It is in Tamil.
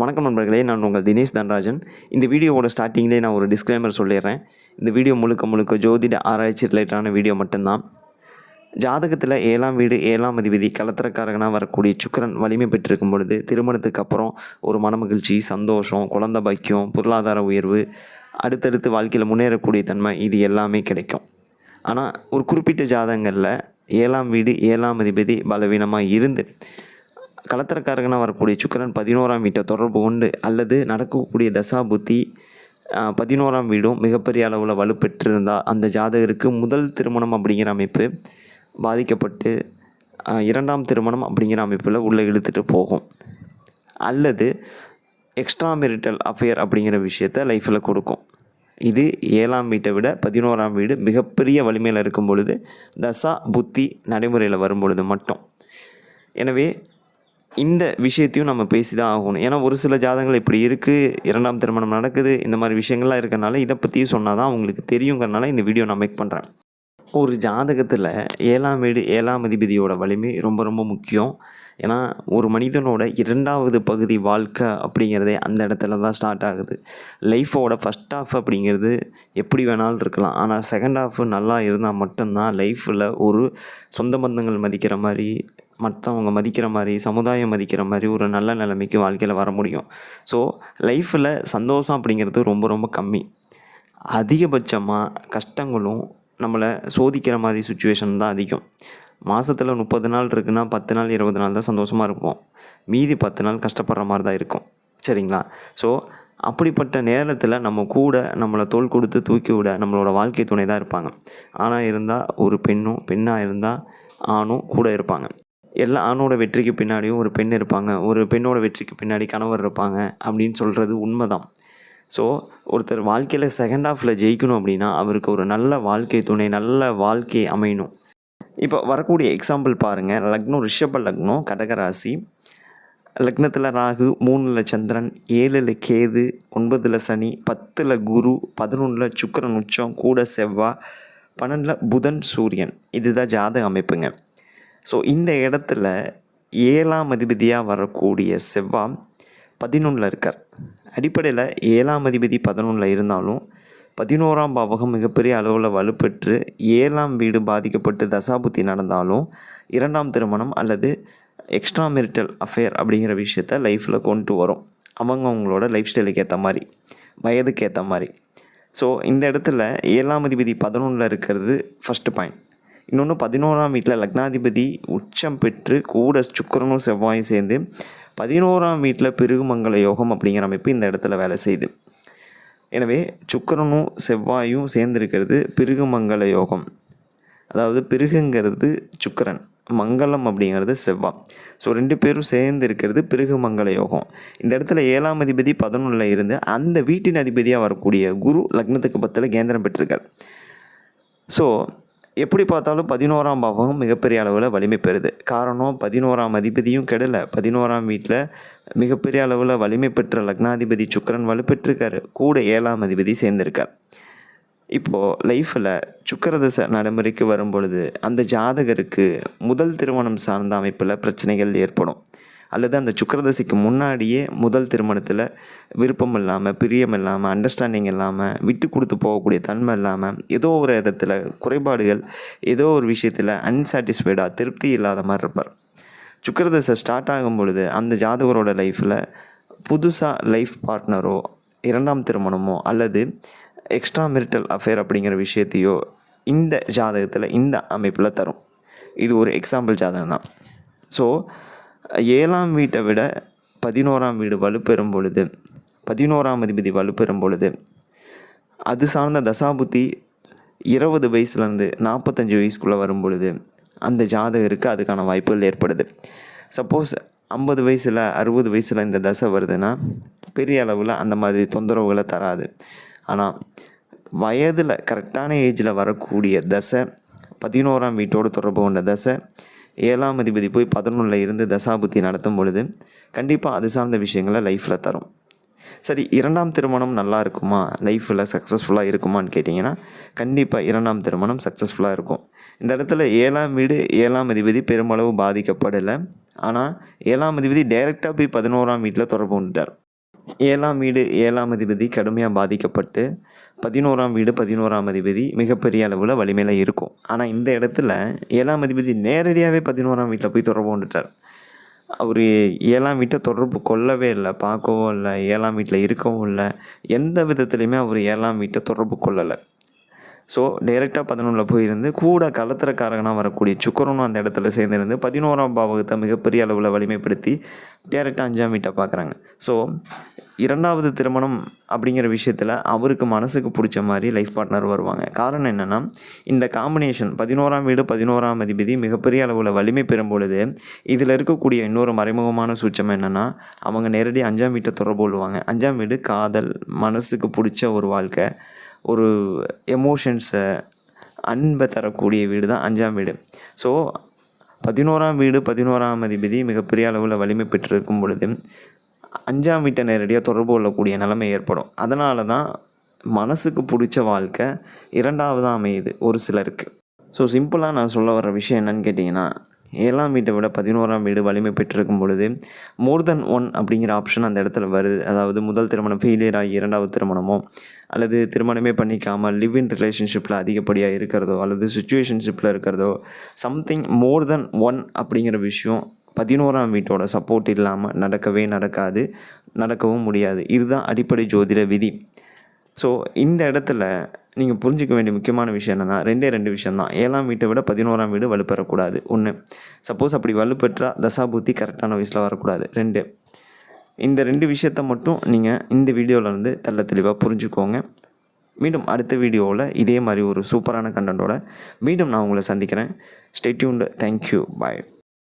வணக்கம் நண்பர்களே நான் உங்கள் தினேஷ் தன்ராஜன். இந்த வீடியோவோட ஸ்டார்டிங்லேயே நான் ஒரு டிஸ்க்ளைமர் சொல்லிடுறேன். இந்த வீடியோ முழுக்க முழுக்க ஜோதிட ஆராய்ச்சி ரிலேட்டடான வீடியோ மட்டும்தான். ஜாதகத்தில் ஏழாம் வீடு ஏழாம் அதிபதி கலத்திரக்காரகனாக வரக்கூடிய சுக்கரன் வலிமை பெற்றிருக்கும் பொழுது திருமணத்துக்கு அப்புறம் ஒரு மனமகிழ்ச்சி சந்தோஷம் குழந்த பாக்கியம் பொருளாதார உயர்வு அடுத்தடுத்து வாழ்க்கையில் முன்னேறக்கூடிய தன்மை இது எல்லாமே கிடைக்கும். ஆனால் ஒரு குறிப்பிட்ட ஜாதகங்களில் ஏழாம் வீடு ஏழாம் அதிபதி பலவீனமாக இருந்து கலத்திரக்காரகனாக வரக்கூடிய சுக்கரன் பதினோராம் வீட்டை தொடர்பு கொண்டு அல்லது நடக்கக்கூடிய தசா புத்தி பதினோராம் வீடும் மிகப்பெரிய அளவில் வலுப்பெற்றிருந்தால் அந்த ஜாதகருக்கு முதல் திருமணம் அப்படிங்கிற அமைப்பு பாதிக்கப்பட்டு இரண்டாம் திருமணம் அப்படிங்கிற அமைப்பில் உள்ளே இழுத்துட்டு போகும். அல்லது எக்ஸ்ட்ரா மெரிட்டல் அஃபேர் அப்படிங்கிற விஷயத்த லைஃப்பில் கொடுக்கும். இது ஏழாம் வீட்டை விட பதினோராம் வீடு மிகப்பெரிய வலிமையில் இருக்கும் பொழுது தசா புத்தி நடைமுறையில் வரும் பொழுது மட்டும். எனவே இந்த விஷயத்தையும் நம்ம பேசி தான் ஆகணும். ஏன்னா ஒரு சில ஜாதகங்கள் இப்படி இருக்குது இரண்டாம் திருமணம் நடக்குது இந்த மாதிரி விஷயங்கள்லாம் இருக்கிறனால இதை பற்றியும் சொன்னால் தான் அவங்களுக்கு தெரியுங்கிறனால இந்த வீடியோ நான் மேக் பண்ணுறேன் ஒரு ஜாதகத்தில் ஏழாம் வீடு ஏழாம் அதிபதியோட வலிமை ரொம்ப ரொம்ப முக்கியம். ஏன்னா ஒரு மனிதனோட இரண்டாவது பகுதி வாழ்க்கை அப்படிங்கிறதே அந்த இடத்துல தான் ஸ்டார்ட் ஆகுது. லைஃபோட ஃபஸ்ட் ஆஃப் அப்படிங்கிறது எப்படி வேணாலும் இருக்கலாம். ஆனால் செகண்ட் ஆஃப் நல்லா இருந்தால் மட்டும்தான் லைஃப்பில் ஒரு சொந்த பந்தங்கள் மதிக்கிற மாதிரி மற்றவங்க மதிக்கிற மாதிரி சமுதாயம் மதிக்கிற மாதிரி ஒரு நல்ல நிலைமைக்கு வாழ்க்கையில் வர முடியும். ஸோ லைஃப்பில் சந்தோஷம் அப்படிங்கிறது ரொம்ப ரொம்ப கம்மி. அதிகபட்சமாக கஷ்டங்களும் நம்மளை சோதிக்கிற மாதிரி சுச்சுவேஷன் தான் அதிகம். மாதத்தில் முப்பது நாள் இருக்குன்னா பத்து நாள் இருபது நாள் தான் சந்தோஷமாக இருப்போம். மீதி பத்து நாள் கஷ்டப்படுற மாதிரி தான் இருக்கும். சரிங்களா? ஸோ அப்படிப்பட்ட நேரத்தில் நம்ம கூட நம்மளை தோல் கொடுத்து தூக்கி விட நம்மளோட வாழ்க்கை துணை தான் இருப்பாங்க. ஆணாக இருந்தால் ஒரு பெண்ணும் பெண்ணாக இருந்தால் ஆணும் கூட இருப்பாங்க. எல்லா ஆணோட வெற்றிக்கு பின்னாடியும் ஒரு பெண் இருப்பாங்க. ஒரு பெண்ணோட வெற்றிக்கு பின்னாடி கணவர் இருப்பாங்க அப்படின்னு சொல்கிறது உண்மைதான். ஸோ ஒருத்தர் வாழ்க்கையில் செகண்ட் ஹாஃபில் ஜெயிக்கணும் அப்படின்னா அவருக்கு ஒரு நல்ல வாழ்க்கை துணை நல்ல வாழ்க்கை அமையணும். இப்போ வரக்கூடிய எக்ஸாம்பிள் பாருங்கள் லக்னம் ரிஷப லக்னம் கடகராசி. லக்னத்தில் ராகு மூணில் சந்திரன் ஏழில் கேது ஒன்பதில் சனி பத்தில் குரு பதினொன்றில் சுக்கரன் உச்சம் கூட செவ்வாய் பன்னெண்டில் புதன் சூரியன். இதுதான் ஜாதக அமைப்புங்க. ஸோ இந்த இடத்துல ஏழாம் அதிபதியாக வரக்கூடிய செவ்வாய் பதினொன்றில் இருக்கார். அடிப்படையில் ஏழாம் அதிபதி பதினொன்றில் இருந்தாலும் பதினோராம் பாவகம் மிகப்பெரிய அளவில் வலுப்பெற்று ஏழாம் வீடு பாதிக்கப்பட்டு தசாபுத்தி நடந்தாலும் இரண்டாம் திருமணம் அல்லது எக்ஸ்ட்ரா மெரிட்டல் அஃபேர் அப்படிங்கிற விஷயத்த லைஃப்பில் கொண்டு வரும். அவங்க அவங்களோட லைஃப் ஸ்டைலுக்கு ஏற்ற மாதிரி வயதுக்கு ஏற்ற மாதிரி. ஸோ இந்த இடத்துல ஏழாம் அதிபதி பதினொன்றில் இருக்கிறது ஃபஸ்ட்டு பாயிண்ட் இன்னொன்று பதினோராம் வீட்டில் லக்னாதிபதி உச்சம் பெற்று கூட சுக்கரனும் செவ்வாயும் சேர்ந்து பதினோராம் வீட்டில் பிருகுமங்கல யோகம் அப்படிங்கிற அமைப்பு இந்த இடத்துல வேலை செய்யுது. எனவே சுக்கரனும் செவ்வாயும் சேர்ந்திருக்கிறது பிருகுமங்கல யோகம். அதாவது பிருகுங்கிறது சுக்கரன் மங்களம் அப்படிங்கிறது செவ்வாய். ஸோ ரெண்டு பேரும் சேர்ந்து இருக்கிறது பிருகு மங்கள யோகம். இந்த இடத்துல ஏழாம் அதிபதி பதினொன்றில் இருந்து அந்த வீட்டின் அதிபதியாக வரக்கூடிய குரு லக்னத்துக்கு பத்தில் கேந்திரம் பெற்றிருக்கார். ஸோ எப்படி பார்த்தாலும் பதினோராம் பாவகம் மிகப்பெரிய அளவில் வலிமை பெறுது. காரணம் பதினோராம் அதிபதியும் கெடலை. பதினோராம் வீட்டில் மிகப்பெரிய அளவில் வலிமை பெற்ற லக்னாதிபதி சுக்கரன் வலுப்பெற்றிருக்காரு. கூட ஏழாம் அதிபதி சேர்ந்திருக்கார். இப்போது லைஃப்பில் சுக்கரதசை நடைமுறைக்கு வரும் பொழுது அந்த ஜாதகருக்கு முதல் திருமணம் சார்ந்த அமைப்பில் பிரச்சனைகள் ஏற்படும். அல்லது அந்த சுக்கரதசைக்கு முன்னாடியே முதல் திருமணத்தில் விருப்பம் இல்லாமல் பிரியம் இல்லாமல் அண்டர்ஸ்டாண்டிங் இல்லாமல் விட்டு கொடுத்து போகக்கூடிய தன்மை இல்லாமல் ஏதோ ஒரு இடத்துல குறைபாடுகள் ஏதோ ஒரு விஷயத்தில் அன்சாட்டிஸ்ஃபைடாக திருப்தி இல்லாத மாதிரி இருப்பார். சுக்கரதசை ஸ்டார்ட் ஆகும் பொழுது அந்த ஜாதகரோட லைஃப்பில் புதுசாக லைஃப் பார்ட்னரோ இரண்டாம் திருமணமோ அல்லது எக்ஸ்ட்ரா மெரிட்டல் அஃபேர் அப்படிங்கிற விஷயத்தையோ இந்த ஜாதகத்தில் இந்த அமைப்பில் தரும். இது ஒரு எக்ஸாம்பிள் ஜாதகம் தான் ஸோ ஏழாம் வீட்டை விட பதினோராம் வீடு வலுப்பெறும் பொழுது பதினோராம் அதிபதி வலுப்பெறும் பொழுது அது சார்ந்த தசாபுத்தி இருபது வயசுலேருந்து நாற்பத்தஞ்சு வயசுக்குள்ளே வரும் பொழுது அந்த ஜாதகருக்கு அதுக்கான வாய்ப்புகள் ஏற்படுது. சப்போஸ் ஐம்பது வயசில் அறுபது வயசில் இந்த தசை வருதுன்னா பெரிய அளவில் அந்த மாதிரி தொந்தரவுகளை தராது. ஆனால் வயதில் கரெக்டான ஏஜில் வரக்கூடிய தசை பதினோராம் வீட்டோடு தொடர்பு கொண்ட தசை ஏழாம் அதிபதி போய் பதினொன்றில் இருந்து தசாபுத்தி நடத்தும் பொழுது கண்டிப்பாக அது சார்ந்த விஷயங்களை லைஃப்பில் தரும். சரி இரண்டாம் திருமணம் நல்லா இருக்குமா? லைஃப்பில் சக்ஸஸ்ஃபுல்லாக இருக்குமான்னு கேட்டிங்கன்னா கண்டிப்பாக இரண்டாம் திருமணம் சக்ஸஸ்ஃபுல்லாக இருக்கும். இந்த இடத்துல ஏழாம் வீடு ஏழாம் அதிபதி பெருமளவு பாதிக்கப்படலை. ஆனால் ஏழாம் அதிபதி டைரெக்டாக போய் பதினோராம் வீட்டில் தொடர்பு கொண்டுட்டார். ஏழாம் வீடு ஏழாம் அதிபதி கடுமையாக பாதிக்கப்பட்டு பதினோராம் வீடு பதினோராம் அதிபதி மிகப்பெரிய அளவில் வலிமையில் இருக்கும். ஆனால் இந்த இடத்துல ஏழாம் அதிபதி நேரடியாகவே பதினோராம் வீட்டில் போய் தொடர்பு கொண்டுட்டார். அவர் ஏழாம் வீட்டை தொடர்பு கொள்ளவே இல்லை பார்க்கவும் இல்லை ஏழாம் வீட்டில் இருக்கவும் இல்லை. எந்த விதத்துலையுமே அவர் ஏழாம் வீட்டை தொடர்பு கொள்ளலை. ஸோ டைரெக்டாக பதினொன்றில் போயிருந்து கூட கலத்திரக்காரகனாக வரக்கூடிய சுக்கரனும் அந்த இடத்துல சேர்ந்துருந்து பதினோராம் பாவகத்தை மிகப்பெரிய அளவில் வலிமைப்படுத்தி டேரெக்டாக அஞ்சாம் வீட்டை பார்க்குறாங்க. ஸோ இரண்டாவது திருமணம் அப்படிங்கிற விஷயத்தில் அவருக்கு மனசுக்கு பிடிச்ச மாதிரி லைஃப் பார்ட்னர் வருவாங்க. காரணம் என்னென்னா இந்த காம்பினேஷன் பதினோராம் வீடு பதினோராம் அதிபதி மிகப்பெரிய அளவில் வலிமை பெறும் பொழுது இதில் இருக்கக்கூடிய இன்னொரு மறைமுகமான சூட்சம் என்னென்னா அவங்க நேரடி அஞ்சாம் வீட்டை தொடர்பு கொள்வாங்க. அஞ்சாம் வீடு காதல் மனசுக்கு பிடிச்ச ஒரு வாழ்க்கை ஒரு எமோஷன்ஸை அன்பை தரக்கூடிய வீடு தான் அஞ்சாம் வீடு. ஸோ பதினோராம் வீடு பதினோராம் அதிபதி மிகப்பெரிய அளவில் வலிமை பெற்றிருக்கும் பொழுது அஞ்சாம் வீட்டை நேரடியாக தொடர்பு கொள்ளக்கூடிய நிலைமை ஏற்படும். அதனால தான் மனசுக்கு பிடிச்ச வாழ்க்கை இரண்டாவதாக அமையுது ஒரு சிலருக்கு. ஸோ சிம்பிளாக நான் சொல்ல வர விஷயம் என்னன்னு கேட்டிங்கன்னா ஏழாம் வீட்டை விட பதினோராம் வீடு வலிமை பெற்றிருக்கும் பொழுது மோர் தென் ஒன் அப்படிங்கிற ஆப்ஷன் அந்த இடத்துல வருது. அதாவது முதல் திருமணம் ஃபெயிலியர் ஆகி இரண்டாவது திருமணமோ அல்லது திருமணமே பண்ணிக்காமல் லிவ் இன் ரிலேஷன்ஷிப்பில் அதிகப்படியாக இருக்கிறதோ அல்லது சுச்சுவேஷன்ஷிப்பில் இருக்கிறதோ சம்திங் மோர் தென் ஒன் அப்படிங்கிற விஷயம் பதினோராம் வீட்டோட சப்போர்ட் இல்லாமல் நடக்கவே நடக்காது நடக்கவும் முடியாது. இதுதான் அடிப்படை ஜோதிட விதி. ஸோ இந்த இடத்துல நீங்கள் புரிஞ்சிக்க வேண்டிய முக்கியமான விஷயம் என்னென்னா ரெண்டே ரெண்டு விஷயம் தான் ஏழாம் வீட்டை விட பதினோராம் வீடு வலுப்பெறக்கூடாது. ஒன்று சப்போஸ் அப்படி வலுப்பெற்றால் தசாபூத்தி கரெக்டான வயசில் வரக்கூடாது. ரெண்டு இந்த ரெண்டு விஷயத்த மட்டும் நீங்கள் இந்த வீடியோவிலேருந்து தெள்ள தெளிவாக புரிஞ்சுக்கோங்க. மீண்டும் அடுத்த வீடியோவில் இதே மாதிரி ஒரு சூப்பரான கண்டென்ட்டோட மீண்டும் நான் உங்களை சந்திக்கிறேன். ஸ்டேட்யூண்டு தேங்க்யூ பாய்